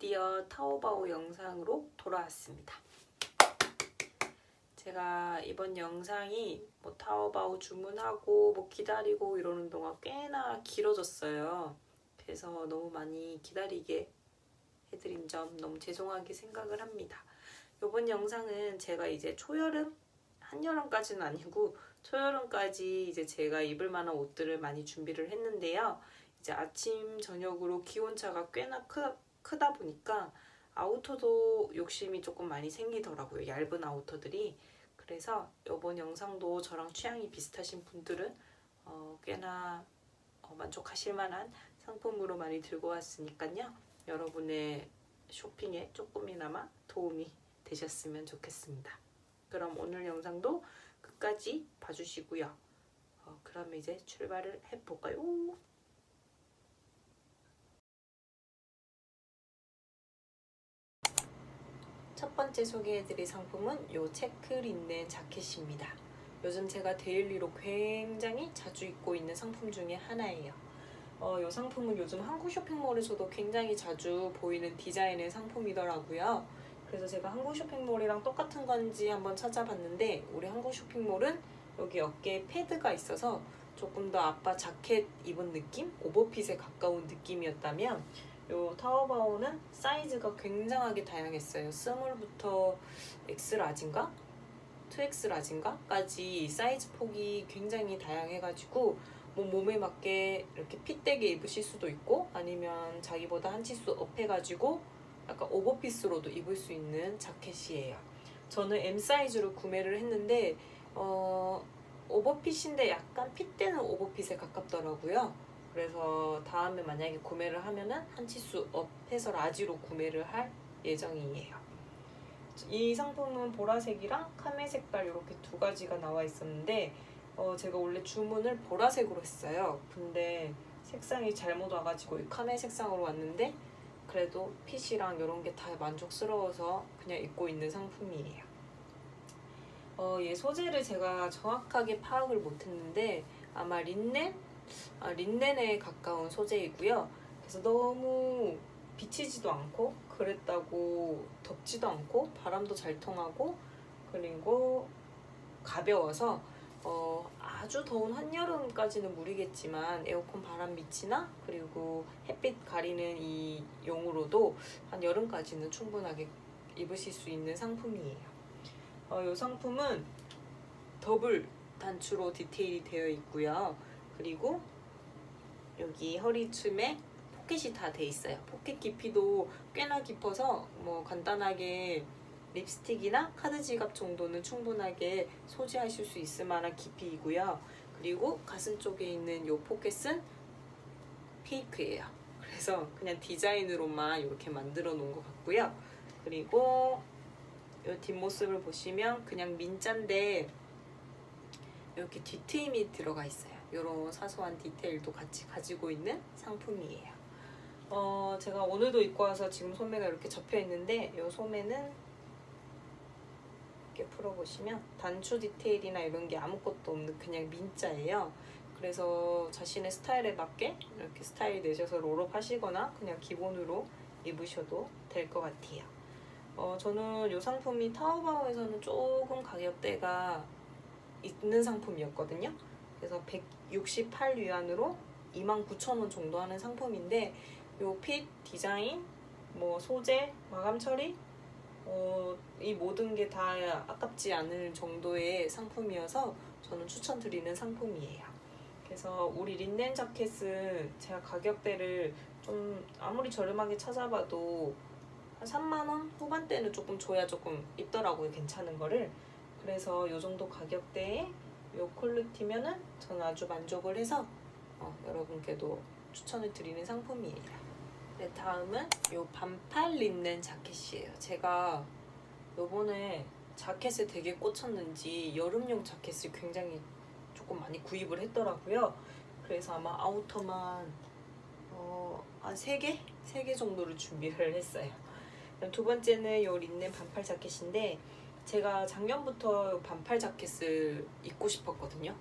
드디어 타오바오 영상으로 돌아왔습니다. 제가 이번 영상이 뭐 타오바오 주문하고 뭐 기다리고 이러는 동안 꽤나 길어졌어요. 그래서 너무 많이 기다리게 해드린 점 너무 죄송하게 생각을 합니다. 이번 영상은 제가 이제 초여름, 한여름까지는 아니고 초여름까지 이제 제가 입을 만한 옷들을 많이 준비를 했는데요. 이제 아침 저녁으로 기온차가 꽤나 크, 크다 보니까 아우터도 욕심이 조금 많이 생기더라고요. 얇은 아우터들이. 그래서 이번 영상도 저랑 취향이 비슷하신 분들은 어, 꽤나 어, 만족하실 만한 상품으로 많이 들고 왔으니까요. 여러분의 쇼핑에 조금이나마 도움이 되셨으면 좋겠습니다. 그럼 오늘 영상도 끝까지 봐주시고요. 어, 그럼 이제 출발을 해볼까요? 첫 번째 소개해드릴 상품은 요 체크 린넨 자켓입니다. 요즘 제가 데일리로 굉장히 자주 입고 있는 상품 중에 하나예요. 어, 이 상품은 요즘 한국 쇼핑몰에서도 굉장히 자주 보이는 디자인의 상품이더라고요. 그래서 제가 한국 쇼핑몰이랑 똑같은 건지 한번 찾아봤는데 우리 한국 쇼핑몰은 여기 어깨에 패드가 있어서 조금 더 아빠 자켓 입은 느낌? 오버핏에 가까운 느낌이었다면 요 타오바오는 사이즈가 굉장하게 다양했어요. 스몰부터 엑스라진가? 2X라진가까지 사이즈 폭이 굉장히 다양해가지고 뭐 몸에 맞게 이렇게 핏되게 입으실 수도 있고 아니면 자기보다 한 치수 업해가지고 약간 오버핏으로도 입을 수 있는 자켓이에요. 저는 M 사이즈로 구매를 했는데 어, 오버핏인데 약간 핏되는 오버핏에 가깝더라고요. 그래서 다음에 만약에 구매를 하면은 한 치수 업해서 라지로 구매를 할 예정이에요. 이 상품은 보라색이랑 카메 색깔 이렇게 두 가지가 나와 있었는데 어, 제가 원래 주문을 보라색으로 했어요. 근데 색상이 잘못 와가지고 이 카메 색상으로 왔는데 그래도 핏이랑 이런 게 다 만족스러워서 그냥 입고 있는 상품이에요. 어, 얘 소재를 제가 정확하게 파악을 못했는데 아마 린넨? 아, 린넨에 가까운 소재이고요. 그래서 너무 비치지도 않고 그랬다고 덥지도 않고 바람도 잘 통하고 그리고 가벼워서 어, 아주 더운 한여름까지는 무리겠지만 에어컨 바람 밑이나 그리고 햇빛 가리는 이 용으로도 한 여름까지는 충분하게 입으실 수 있는 상품이에요. 어, 이 상품은 더블 단추로 디테일이 되어 있고요. 그리고 여기 허리춤에 포켓이 다 돼 있어요. 포켓 깊이도 꽤나 깊어서 뭐 간단하게 립스틱이나 카드 지갑 정도는 충분하게 소지하실 수 있을 만한 깊이이고요. 그리고 가슴 쪽에 있는 이 포켓은 페이크예요. 그래서 그냥 디자인으로만 이렇게 만들어 놓은 것 같고요. 그리고 이 뒷모습을 보시면 그냥 민자인데 이렇게 뒤트임이 들어가 있어요. 이런 사소한 디테일도 같이 가지고 있는 상품이에요. 어, 제가 오늘도 입고 와서 지금 소매가 이렇게 접혀 있는데 이 소매는 이렇게 풀어보시면 단추 디테일이나 이런 게 아무것도 없는 그냥 민자예요. 그래서 자신의 스타일에 맞게 이렇게 스타일 내셔서 롤업 하시거나 그냥 기본으로 입으셔도 될 것 같아요. 어, 저는 이 상품이 타오바오에서는 조금 가격대가 있는 상품이었거든요. 그래서 168 위안으로 29,000원 정도 하는 상품인데 요 핏, 디자인, 뭐 소재, 마감 처리 어, 이 모든 게 다 아깝지 않을 정도의 상품이어서 저는 추천드리는 상품이에요. 그래서 우리 린넨 자켓은 제가 가격대를 좀 아무리 저렴하게 찾아봐도 한 3만원 후반대는 조금 줘야 조금 있더라고요. 괜찮은 거를. 그래서 이 정도 가격대에 이 퀄리티면은 저는 아주 만족을 해서 어, 여러분께도 추천을 드리는 상품이에요. 네, 다음은 이 반팔 린넨 자켓이에요. 제가 요번에 자켓에 되게 꽂혔는지 여름용 자켓을 굉장히 조금 많이 구입을 했더라고요. 그래서 아마 아우터만 어, 한 3개? 3개 정도를 준비를 했어요. 두 번째는 이 린넨 반팔 자켓인데 제가 작년부터 반팔 자켓을 입고 싶었거든요.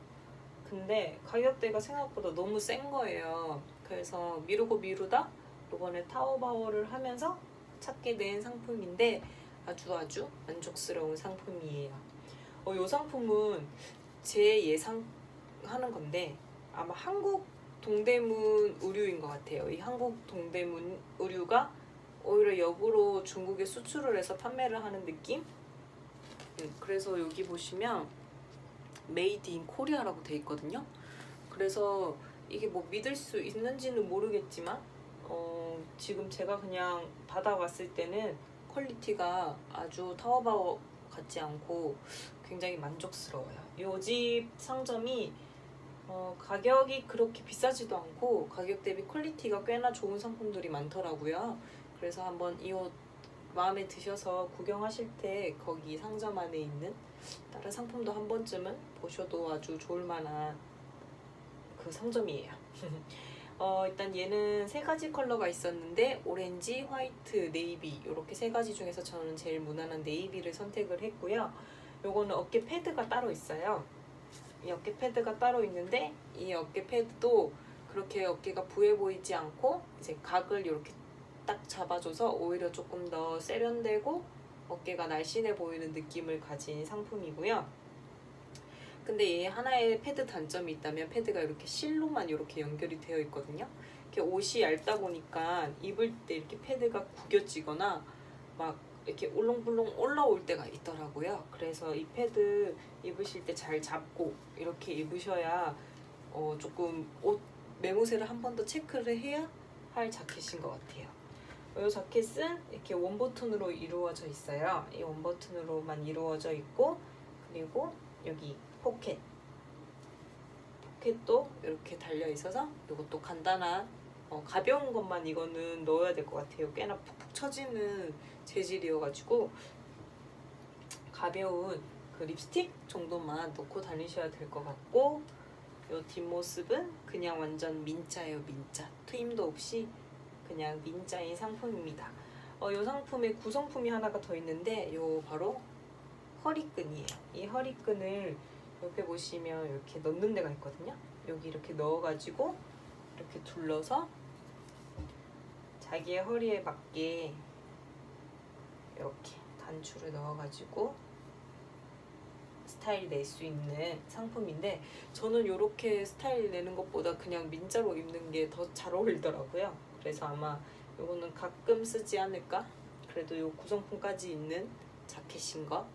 근데 가격대가 생각보다 너무 센 거예요. 그래서 미루고 미루다 이번에 타오바오를 하면서 찾게 된 상품인데 아주 아주 만족스러운 상품이에요. 어, 이 상품은 제 예상하는 건데 아마 한국 동대문 의류인 것 같아요. 이 한국 동대문 의류가 오히려 역으로 중국에 수출을 해서 판매를 하는 느낌? 음, 그래서 여기 보시면 메이드 인 코리아라고 돼 있거든요. 그래서 이게 뭐 믿을 수 있는지는 모르겠지만 어, 지금 제가 그냥 받아봤을 때는 퀄리티가 아주 타오바오 같지 않고 굉장히 만족스러워요. 요집 상점이 어, 가격이 그렇게 비싸지도 않고 가격 대비 퀄리티가 꽤나 좋은 상품들이 많더라고요. 그래서 한번 이옷 마음에 드셔서 구경하실 때 거기 상점 안에 있는 다른 상품도 한 번쯤은 보셔도 아주 좋을 만한 그 상점이에요. 어, 일단 얘는 세 가지 컬러가 있었는데 오렌지, 화이트, 네이비 이렇게 세 가지 중에서 저는 제일 무난한 네이비를 선택을 했고요. 요거는 어깨 패드가 따로 있어요. 이 어깨 패드가 따로 있는데 이 어깨 패드도 그렇게 어깨가 부해 보이지 않고 이제 각을 이렇게 딱 잡아줘서 오히려 조금 더 세련되고 어깨가 날씬해 보이는 느낌을 가진 상품이고요. 근데 얘 하나의 패드 단점이 있다면 패드가 이렇게 실로만 이렇게 연결이 되어 있거든요. 이렇게 옷이 얇다 보니까 입을 때 이렇게 패드가 구겨지거나 막 이렇게 울렁불렁 올라올 때가 있더라고요. 그래서 이 패드 입으실 때 잘 잡고 이렇게 입으셔야 어 조금 옷 매무새를 한 번 더 체크를 해야 할 자켓인 것 같아요. 이 자켓은 이렇게 원버튼으로 이루어져 있어요. 이 원버튼으로만 이루어져 있고 그리고 여기 포켓 포켓도 이렇게 달려 있어서 이것도 간단한 어, 가벼운 것만 이거는 넣어야 될 것 같아요. 꽤나 푹푹 처지는 재질이어가지고 가벼운 그 립스틱 정도만 넣고 다니셔야 될 것 같고 이 뒷모습은 그냥 완전 민자예요 민자 트임도 없이 그냥 민자인 상품입니다. 어, 이 상품에 구성품이 하나가 더 있는데 요 바로 허리끈이에요. 이 허리끈을 옆에 보시면 이렇게 넣는 데가 있거든요. 여기 이렇게 넣어가지고 이렇게 둘러서 자기의 허리에 맞게 이렇게 단추를 넣어가지고 스타일 낼 수 있는 상품인데 저는 이렇게 스타일 내는 것보다 그냥 민자로 입는 게 더 잘 어울리더라고요. 그래서 아마 이거는 가끔 쓰지 않을까? 그래도 이 구성품까지 있는 자켓인 거.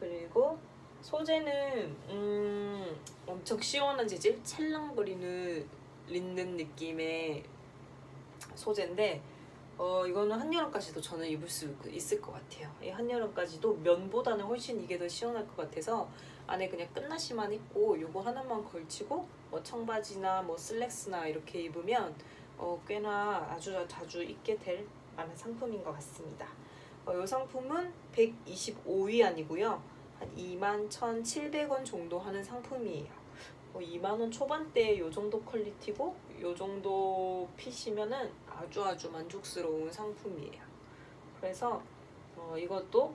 그리고 소재는 음, 엄청 시원한 재질, 찰랑거리는 린넨 느낌의 소재인데 어 이거는 한여름까지도 저는 입을 수 있을 것 같아요. 이 한여름까지도 면보다는 훨씬 이게 더 시원할 것 같아서 안에 그냥 끝나시만 입고 요거 하나만 걸치고 뭐 청바지나 뭐 슬랙스나 이렇게 입으면 어 꽤나 아주 자주 입게 될 만한 상품인 것 같습니다. 어, 이 상품은 125위안이고요. 한 21,700원 정도 하는 상품이에요. 뭐 2만 원 초반대 요 정도 퀄리티고 요 정도 핏이면은 아주 아주 만족스러운 상품이에요. 그래서 어, 이것도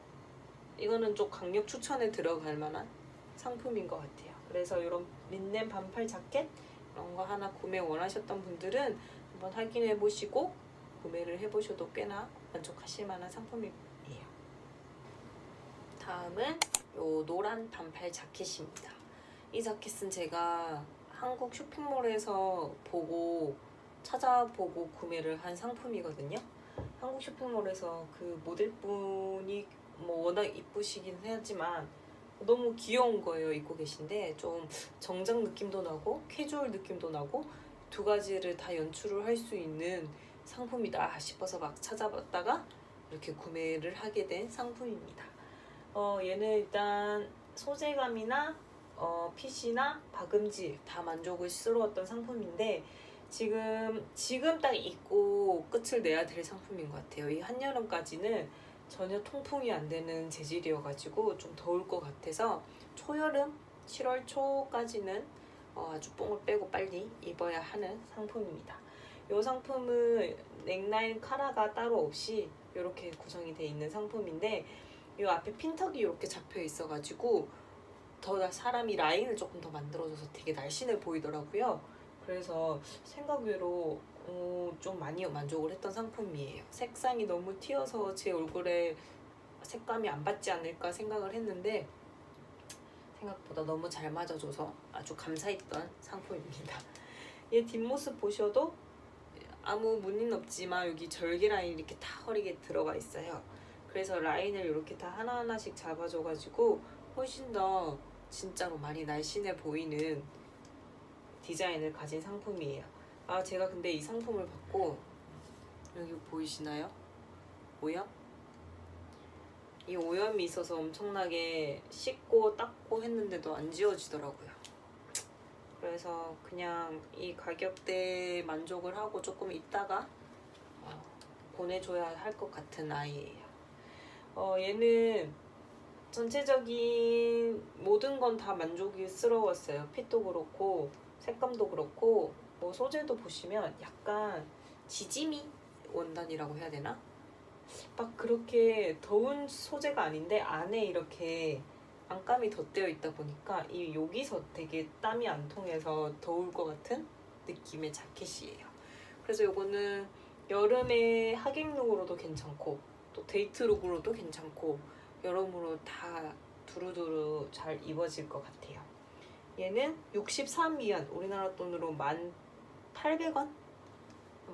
이거는 좀 강력 추천에 들어갈 만한 상품인 것 같아요. 그래서 이런 린넨 반팔 자켓 이런 거 하나 구매 원하셨던 분들은 한번 확인해 보시고 구매를 해 보셔도 꽤나 만족하실 만한 상품이에요. 다음은 요 노란 반팔 자켓입니다. 이 자켓은 제가 한국 쇼핑몰에서 보고 찾아보고 구매를 한 상품이거든요. 한국 쇼핑몰에서 그 모델분이 뭐 워낙 이쁘시긴 하지만 너무 귀여운 거예요 입고 계신데 좀 정장 느낌도 나고 캐주얼 느낌도 나고 두 가지를 다 연출을 할 수 있는 상품이다 싶어서 막 찾아봤다가 이렇게 구매를 하게 된 상품입니다. 어 얘는 일단 소재감이나 어, 핏이나 박음질 다 만족스러웠던 상품인데 지금 지금 딱 입고 끝을 내야 될 상품인 것 같아요. 이 한여름까지는 전혀 통풍이 안 되는 재질이어가지고 좀 더울 것 같아서 초여름 7월 초까지는 어, 아주 뽕을 빼고 빨리 입어야 하는 상품입니다. 이 상품은 넥라인 카라가 따로 없이 이렇게 구성이 되어 있는 상품인데 이 앞에 핀턱이 이렇게 잡혀 있어가지고 더 사람이 라인을 조금 더 만들어줘서 되게 날씬해 보이더라고요. 그래서 생각외로 어, 좀 많이 만족을 했던 상품이에요. 색상이 너무 튀어서 제 얼굴에 색감이 안 받지 않을까 생각을 했는데 생각보다 너무 잘 맞아줘서 아주 감사했던 상품입니다. 얘 뒷모습 보셔도 아무 무늬는 없지만 여기 절개 라인이 이렇게 다 허리에 들어가 있어요. 그래서 라인을 이렇게 다 하나하나씩 잡아줘가지고 훨씬 더 진짜로 많이 날씬해 보이는 디자인을 가진 상품이에요. 아 제가 근데 이 상품을 받고 여기 보이시나요? 오염? 이 오염이 있어서 엄청나게 씻고 닦고 했는데도 안 지워지더라고요. 그래서 그냥 이 가격대에 만족을 하고 조금 있다가 어, 보내줘야 할 것 같은 아이예요. 어, 얘는 전체적인 모든 건 다 만족스러웠어요. 핏도 그렇고 색감도 그렇고 뭐 소재도 보시면 약간 지짐이 원단이라고 해야 되나? 막 그렇게 더운 소재가 아닌데 안에 이렇게 안감이 덧대어 있다 보니까 이 여기서 되게 땀이 안 통해서 더울 것 같은 느낌의 자켓이에요. 그래서 이거는 여름에 하객룩으로도 괜찮고 또 데이트룩으로도 괜찮고 여러모로 다 두루두루 잘 입어질 것 같아요. 얘는 63위안 우리나라 돈으로 1,800원?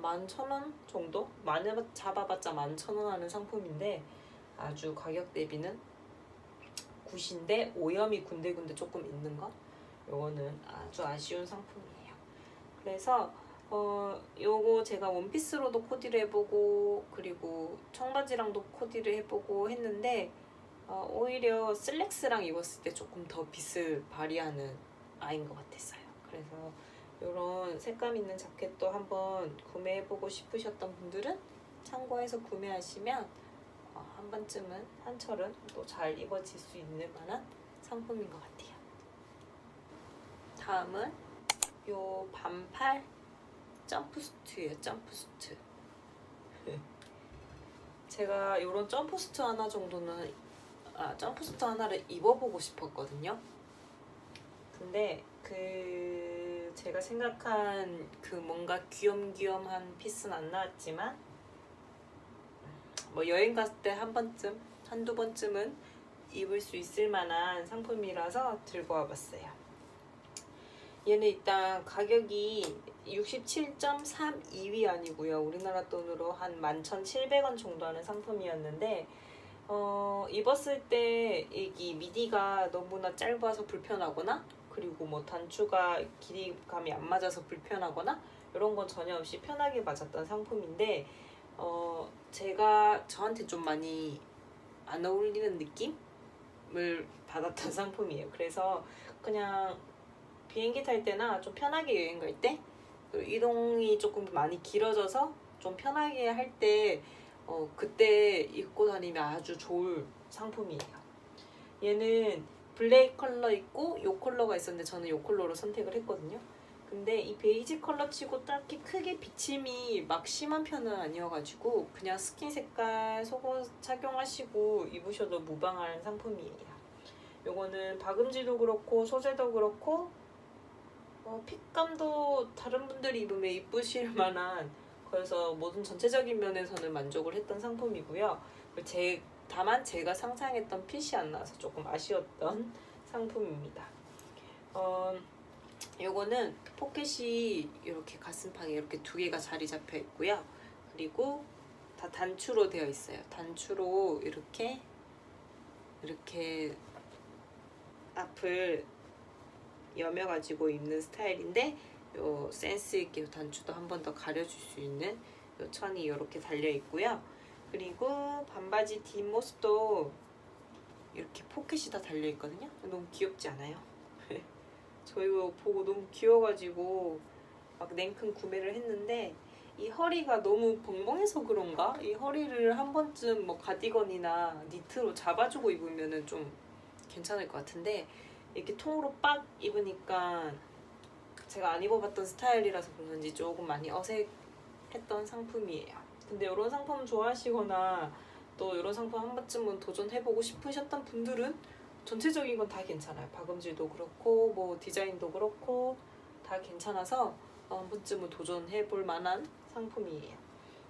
11,000원 정도? 많이 잡아봤자 11,000원 하는 상품인데 아주 가격 대비는 굿인데 오염이 군데군데 조금 있는 거 요거는 아주 아쉬운 상품이에요. 그래서 어 요거 제가 원피스로도 코디를 해보고 그리고 청바지랑도 코디를 해보고 했는데 어, 오히려 슬랙스랑 입었을 때 조금 더 빛을 발휘하는 아이인 것 같았어요. 그래서 이런 색감 있는 자켓도 한번 구매해보고 싶으셨던 분들은 참고해서 구매하시면 어, 한 번쯤은 한 철은 또 잘 입어질 수 있는 만한 상품인 것 같아요. 다음은 요 반팔 점프수트예요. 점프수트. 제가 이런 점프수트 하나 정도는 아 점프수트 하나를 입어보고 싶었거든요. 근데 그 제가 생각한 그 뭔가 귀염귀염한 피스는 안 나왔지만 뭐 여행 갔을 때 한 번쯤 한두 번쯤은 입을 수 있을 만한 상품이라서 들고 와봤어요. 얘는 일단 가격이 67.32위 아니고요. 우리나라 돈으로 한 11,700원 정도 하는 상품이었는데 어, 입었을 때이 미디가 너무나 짧아서 불편하거나 그리고 뭐 단추가 길이감이 안 맞아서 불편하거나 이런 건 전혀 없이 편하게 맞았던 상품인데 어, 제가 저한테 좀 많이 안 어울리는 느낌을 받았던 상품이에요. 그래서 그냥 비행기 탈 때나 좀 편하게 여행 갈 때, 이동이 조금 많이 길어져서 좀 편하게 할 때, 어, 그때 입고 다니면 아주 좋을 상품이에요. 얘는 블랙 컬러 있고 요 컬러가 있었는데 저는 요 컬러로 선택을 했거든요. 근데 이 베이지 컬러 치고 딱히 크게 비침이 막 심한 편은 아니어가지고 그냥 스킨 색깔 속옷 착용하시고 입으셔도 무방한 상품이에요. 요거는 박음질도 그렇고 소재도 그렇고 어, 핏감도 다른 분들이 입으면 이쁘실 만한 그래서 모든 전체적인 면에서는 만족을 했던 상품이고요. 제 다만 제가 상상했던 핏이 안 나와서 조금 아쉬웠던 상품입니다. 어, 요거는 포켓이 이렇게 가슴팍에 이렇게 두 개가 자리 잡혀 있고요. 그리고 다 단추로 되어 있어요. 단추로 이렇게 이렇게 앞을 여며 가지고 입는 스타일인데 요 센스 있게 요 단추도 한 번 더 가려줄 수 있는 요 천이 이렇게 달려 있고요. 그리고 반바지 뒷모습도 이렇게 포켓이 다 달려 있거든요. 너무 귀엽지 않아요? 저 이거 보고 너무 귀여워가지고 막 냉큼 구매를 했는데 이 허리가 너무 벙벙해서 그런가? 이 허리를 한 번쯤 뭐 가디건이나 니트로 잡아주고 입으면은 좀 괜찮을 것 같은데 이렇게 통으로 빡 입으니까 제가 안 입어봤던 스타일이라서 그런지 조금 많이 어색했던 상품이에요. 근데 이런 상품 좋아하시거나 또 이런 상품 한 번쯤은 도전해보고 싶으셨던 분들은 전체적인 건 다 괜찮아요. 박음질도 그렇고 뭐 디자인도 그렇고 다 괜찮아서 어, 한 번쯤은 도전해 볼 만한 상품이에요.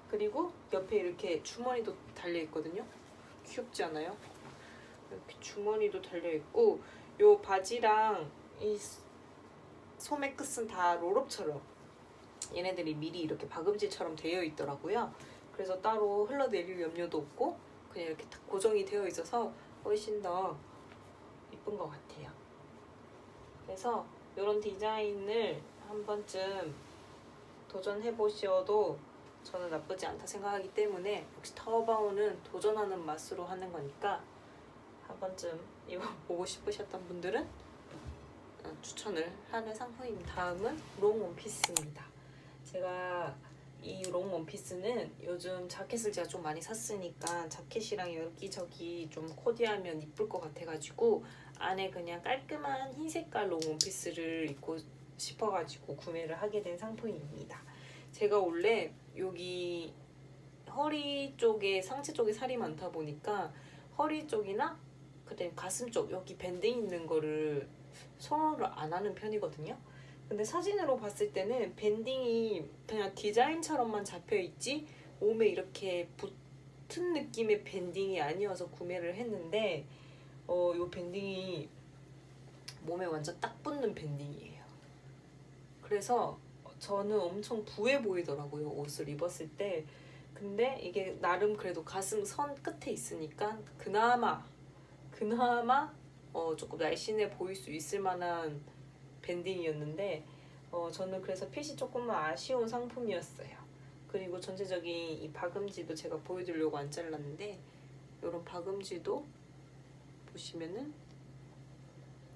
그리고 옆에 이렇게 주머니도 달려 있거든요. 귀엽지 않아요? 이렇게 주머니도 달려 있고 요 바지랑 이 소매 끝은 다 롤업처럼 얘네들이 미리 이렇게 박음질처럼 되어 있더라고요. 그래서 따로 흘러내릴 염려도 없고 그냥 이렇게 딱 고정이 되어 있어서 훨씬 더 이쁜 것 같아요. 그래서 이런 디자인을 한 번쯤 도전해 보셔도 저는 나쁘지 않다 생각하기 때문에 역시 타오바오는 도전하는 맛으로 하는 거니까 한 번쯤 입어보고 싶으셨던 분들은 어, 추천을 하는 상품입니다. 다음은 롱 원피스입니다. 제가 이 롱 원피스는 요즘 자켓을 제가 좀 많이 샀으니까 자켓이랑 여기저기 좀 코디하면 이쁠 것 같아가지고 안에 그냥 깔끔한 흰 색깔 롱 원피스를 입고 싶어가지고 구매를 하게 된 상품입니다. 제가 원래 여기 허리 쪽에 상체 쪽에 살이 많다 보니까 허리 쪽이나 그다음 가슴 쪽 여기 밴딩 있는 거를 선호를 안 하는 편이거든요. 근데 사진으로 봤을 때는 밴딩이 그냥 디자인처럼만 잡혀 있지 몸에 이렇게 붙은 느낌의 밴딩이 아니어서 구매를 했는데 어, 요 밴딩이 몸에 완전 딱 붙는 밴딩이에요. 그래서 저는 엄청 부해 보이더라고요 옷을 입었을 때. 근데 이게 나름 그래도 가슴 선 끝에 있으니까 그나마 그나마 어, 조금 날씬해 보일 수 있을 만한 밴딩이었는데 어, 저는 그래서 핏이 조금만 아쉬운 상품이었어요. 그리고 전체적인 이 박음지도 제가 보여드리려고 안 잘랐는데 이런 박음지도 보시면은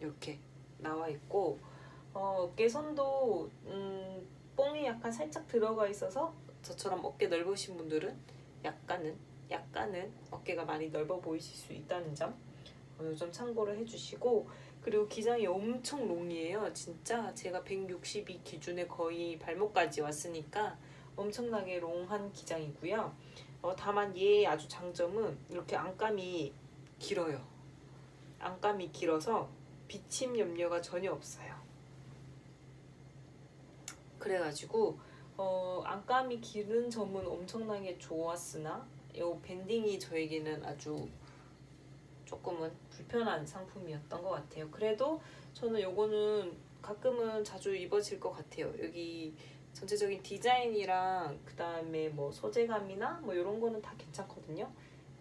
이렇게 나와 있고 어, 어깨선도 음, 뽕이 약간 살짝 들어가 있어서 저처럼 어깨 넓으신 분들은 약간은 약간은 어깨가 많이 넓어 보이실 수 있다는 점 어, 요점 참고를 해주시고 그리고 기장이 엄청 롱이에요. 진짜 제가 162 기준에 거의 발목까지 왔으니까 엄청나게 롱한 기장이고요. 어, 다만 얘 아주 장점은 이렇게 안감이 길어요. 안감이 길어서 비침 염려가 전혀 없어요. 그래가지고 어, 안감이 기는 점은 엄청나게 좋았으나 이 밴딩이 저에게는 아주 조금은 불편한 상품이었던 것 같아요. 그래도 저는 요거는 가끔은 자주 입어질 것 같아요. 여기 전체적인 디자인이랑 그 다음에 뭐 소재감이나 뭐 이런 거는 다 괜찮거든요.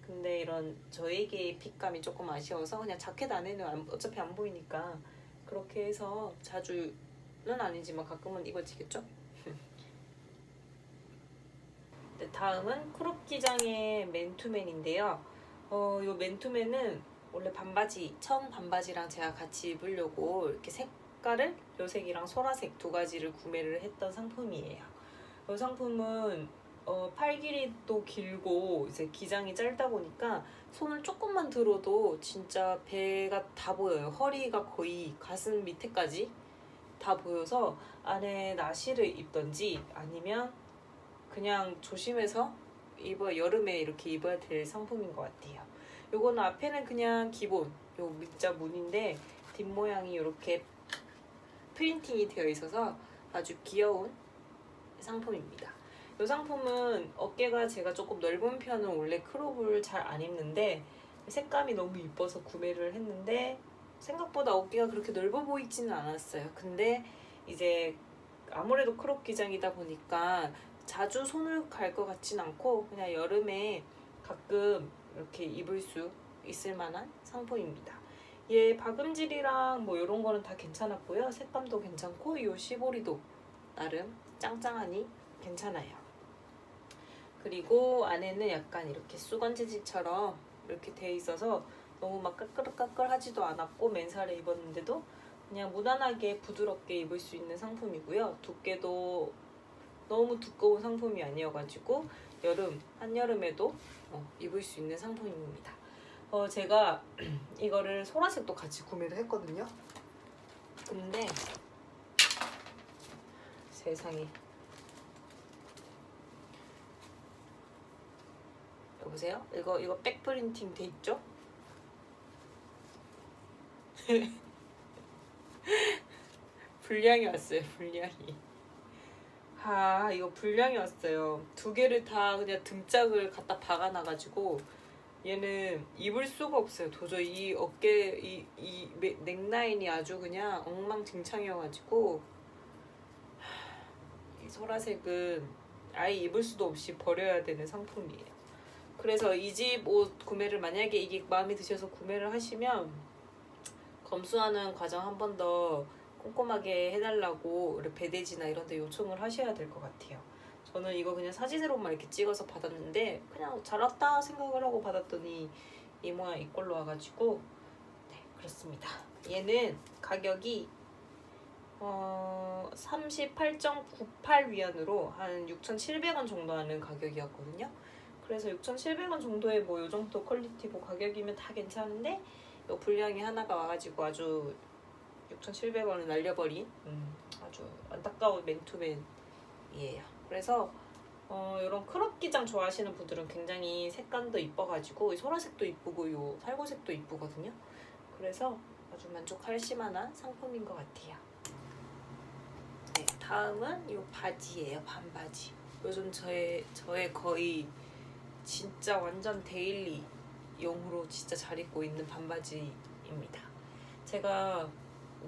근데 이런 저에게 핏감이 조금 아쉬워서 그냥 자켓 안에는 안- 어차피 안 보이니까 그렇게 해서 자주는 아니지만 가끔은 입어지겠죠? 네, 다음은 크롭 기장의 맨투맨인데요. 어, 요 맨투맨은 원래 반바지, 청 반바지랑 제가 같이 입으려고 이렇게 색깔을 요 색이랑 소라색 두 가지를 구매를 했던 상품이에요. 이 상품은 어, 팔 길이도 길고 이제 기장이 짧다 보니까 손을 조금만 들어도 진짜 배가 다 보여요. 허리가 거의 가슴 밑에까지 다 보여서 안에 나시를 입던지 아니면 그냥 조심해서 입어 여름에 이렇게 입어야 될 상품인 것 같아요. 요거는 앞에는 그냥 기본 요 밑자 무늬인데 뒷 모양이 이렇게 프린팅이 되어 있어서 아주 귀여운 상품입니다. 이 상품은 어깨가 제가 조금 넓은 편은 원래 크롭을 잘 안 입는데 색감이 너무 이뻐서 구매를 했는데 생각보다 어깨가 그렇게 넓어 보이지는 않았어요. 근데 이제 아무래도 크롭 기장이다 보니까 자주 손을 갈 것 같진 않고 그냥 여름에 가끔 이렇게 입을 수 있을 만한 상품입니다. 얘 박음질이랑 뭐 이런 거는 다 괜찮았고요. 색감도 괜찮고 이 시보리도 나름 짱짱하니 괜찮아요. 그리고 안에는 약간 이렇게 수건 재질처럼 이렇게 돼 있어서 너무 막 까끌까끌하지도 않았고 맨살에 입었는데도 그냥 무난하게 부드럽게 입을 수 있는 상품이고요. 두께도 너무 두꺼운 상품이 아니어가지고 여름 한여름에도 어, 입을 수 있는 상품입니다. 어, 제가 이거를 소라색도 같이 구매를 했거든요. 근데 세상에 여보세요? 이거 이거 백 프린팅 돼 있죠? 불량이 왔어요. 불량이. 아 이거 불량이 왔어요. 두 개를 다 그냥 등짝을 갖다 박아놔가지고 얘는 입을 수가 없어요. 도저히 이 어깨 이, 이 넥- 넥라인이 아주 그냥 엉망진창이어가지고 하, 이 소라색은 아예 입을 수도 없이 버려야 되는 상품이에요. 그래서 이 집 옷 구매를 만약에 이게 마음에 드셔서 구매를 하시면 검수하는 과정 한 번 더 꼼꼼하게 해달라고 배대지나 이런 데 요청을 하셔야 될 것 같아요. 저는 이거 그냥 사진으로만 이렇게 찍어서 받았는데 그냥 잘 왔다 생각을 하고 받았더니 이 모양 이꼴로 와가지고 네 그렇습니다. 얘는 가격이 어 38.98 위안으로 한 6,700원 정도 하는 가격이었거든요. 그래서 6,700원 정도의 뭐 요 정도 퀄리티 뭐 가격이면 다 괜찮은데 요 분량이 하나가 와가지고 아주 6,700원을 날려버린 음, 아주 안타까운 맨투맨이에요. 그래서 어, 이런 크롭 기장 좋아하시는 분들은 굉장히 색감도 이뻐가지고 이 소라색도 이쁘고 요 살구색도 이쁘거든요. 그래서 아주 만족하실 만한 상품인 것 같아요. 네, 다음은 이 바지예요. 반바지. 요즘 저의 저의 거의 진짜 완전 데일리 용으로 진짜 잘 입고 있는 반바지입니다. 제가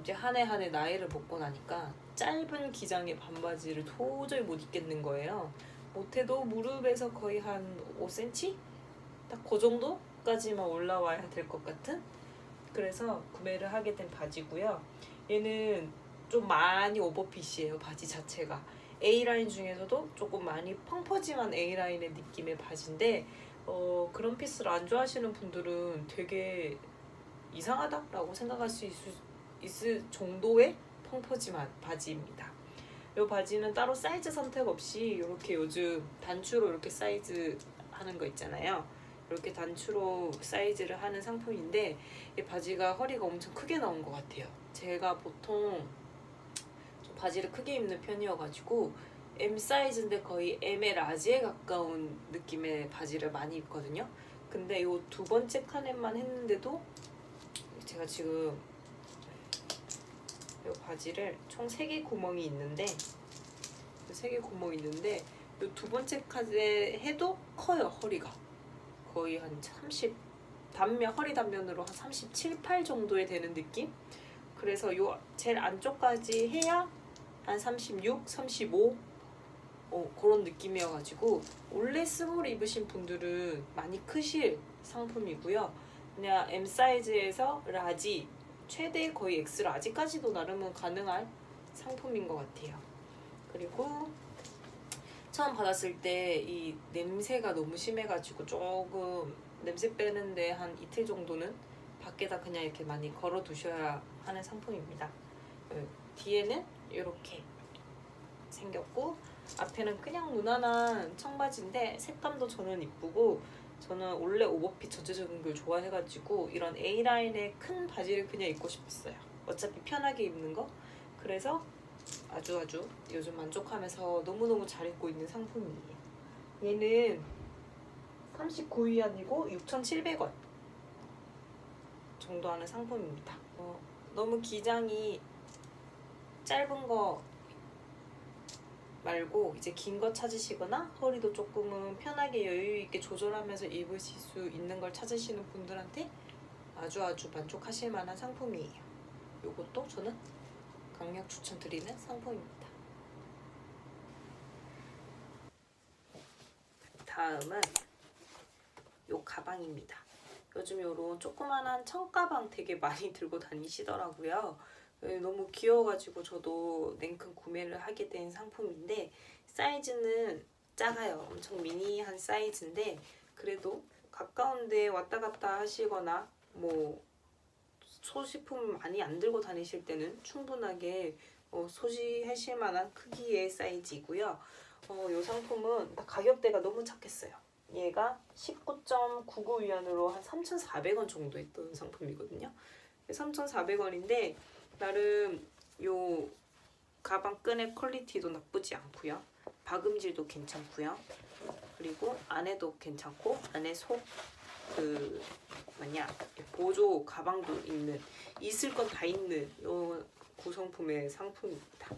이제 한 해 한 해 나이를 먹고 나니까 짧은 기장의 반바지를 도저히 못 입겠는 거예요. 못해도 무릎에서 거의 한 5cm? 딱 그 정도까지만 올라와야 될 것 같은? 그래서 구매를 하게 된 바지고요. 얘는 좀 많이 오버핏이에요, 바지 자체가. A라인 중에서도 조금 많이 펑퍼짐한 A라인의 느낌의 바지인데 어, 그런 피스를 안 좋아하시는 분들은 되게 이상하다라고 생각할 수 있을, 있을 정도의 펑퍼짐한 바지입니다. 이 바지는 따로 사이즈 선택 없이 이렇게 요즘 단추로 이렇게 사이즈 하는 거 있잖아요. 이렇게 단추로 사이즈를 하는 상품인데 이 바지가 허리가 엄청 크게 나온 것 같아요. 제가 보통 좀 바지를 크게 입는 편이어가지고 M 사이즈인데 거의 M의 라지에 가까운 느낌의 바지를 많이 입거든요. 근데 이 두 번째 칸에만 했는데도 제가 지금 이 바지를 총 3개 구멍이 있는데 3개 구멍이 있는데 이 두 번째 칸에 해도 커요 허리가 거의 한 30 단면 허리 단면으로 한 37, 8 정도에 되는 느낌 그래서 요 제일 안쪽까지 해야 한 36, 35 어, 그런 느낌이어가지고 원래 스몰 입으신 분들은 많이 크실 상품이고요. 그냥 M 사이즈에서 라지 최대 거의 X 라지까지도 나름은 가능한 상품인 것 같아요. 그리고 처음 받았을 때 이 냄새가 너무 심해가지고 조금 냄새 빼는데 한 이틀 정도는 밖에다 그냥 이렇게 많이 걸어 두셔야 하는 상품입니다. 어, 뒤에는 이렇게 생겼고 앞에는 그냥 무난한 청바지인데 색감도 저는 이쁘고 저는 원래 오버핏 전체적인 걸 좋아해가지고 이런 A 라인의 큰 바지를 그냥 입고 싶었어요. 어차피 편하게 입는 거. 그래서 아주 아주 요즘 만족하면서 너무너무 잘 입고 있는 상품이에요. 얘는 39위 안이고 6,700원 정도 하는 상품입니다. 어, 너무 기장이 짧은 거 말고 이제 긴 거 찾으시거나 허리도 조금은 편하게 여유 있게 조절하면서 입으실 수 있는 걸 찾으시는 분들한테 아주 아주 만족하실 만한 상품이에요. 요것도 저는 강력 추천드리는 상품입니다. 다음은 요 가방입니다. 요즘 요런 조그만한 청가방 되게 많이 들고 다니시더라고요. 네, 너무 귀여워가지고 저도 냉큼 구매를 하게 된 상품인데 사이즈는 작아요. 엄청 미니한 사이즈인데 그래도 가까운데 왔다 갔다 하시거나 뭐 소지품 많이 안 들고 다니실 때는 충분하게 어, 소지하실 만한 크기의 사이즈이고요. 어, 이 상품은 가격대가 너무 착했어요. 얘가 19.99 위안으로 한 3,400원 정도 했던 상품이거든요. 3,400원인데 나름 요 가방 끈의 퀄리티도 나쁘지 않고요. 박음질도 괜찮고요. 그리고 안에도 괜찮고 안에 속 그 뭐냐 보조 가방도 있는 있을 건 다 있는 요 구성품의 상품입니다.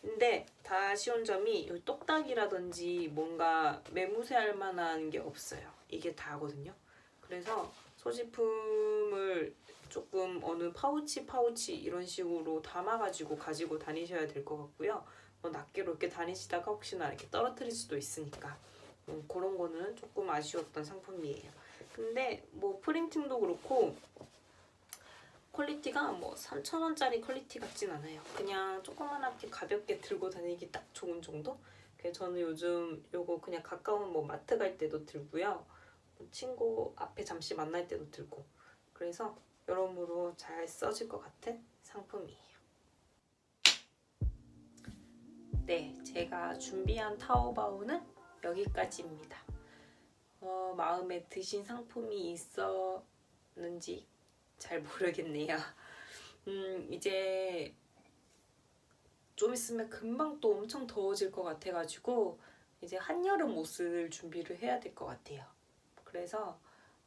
근데 다 아쉬운 점이 이 똑딱이라든지 뭔가 매무새할 만한 게 없어요. 이게 다거든요. 그래서 소지품을 조금 어느 파우치 파우치 이런 식으로 담아가지고 가지고 다니셔야 될 것 같고요. 뭐 낱개로 이렇게 다니시다가 혹시나 이렇게 떨어뜨릴 수도 있으니까 음, 그런 거는 조금 아쉬웠던 상품이에요. 근데 뭐 프린팅도 그렇고 퀄리티가 뭐 3,000원짜리 퀄리티 같진 않아요. 그냥 조그만하게 가볍게 들고 다니기 딱 좋은 정도? 그래서 저는 요즘 요거 그냥 가까운 뭐 마트 갈 때도 들고요. 친구 앞에 잠시 만날 때도 들고. 그래서 여러모로 잘 써질 것 같은 상품이에요. 네, 제가 준비한 타오바오는 여기까지입니다. 어, 마음에 드신 상품이 있었는지 잘 모르겠네요. 음, 이제 좀 있으면 금방 또 엄청 더워질 것 같아가지고 이제 한여름 옷을 준비를 해야 될 것 같아요. 그래서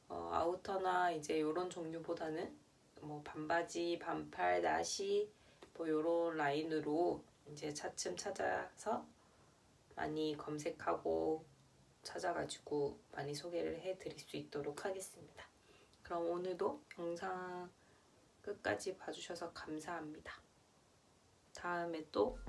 어, 아우터나 이제 이런 종류보다는 뭐 반바지, 반팔, 나시 뭐 이런 라인으로 이제 차츰 찾아서 많이 검색하고 찾아가지고 많이 소개를 해드릴 수 있도록 하겠습니다. 그럼 오늘도 영상 끝까지 봐주셔서 감사합니다. 다음에 또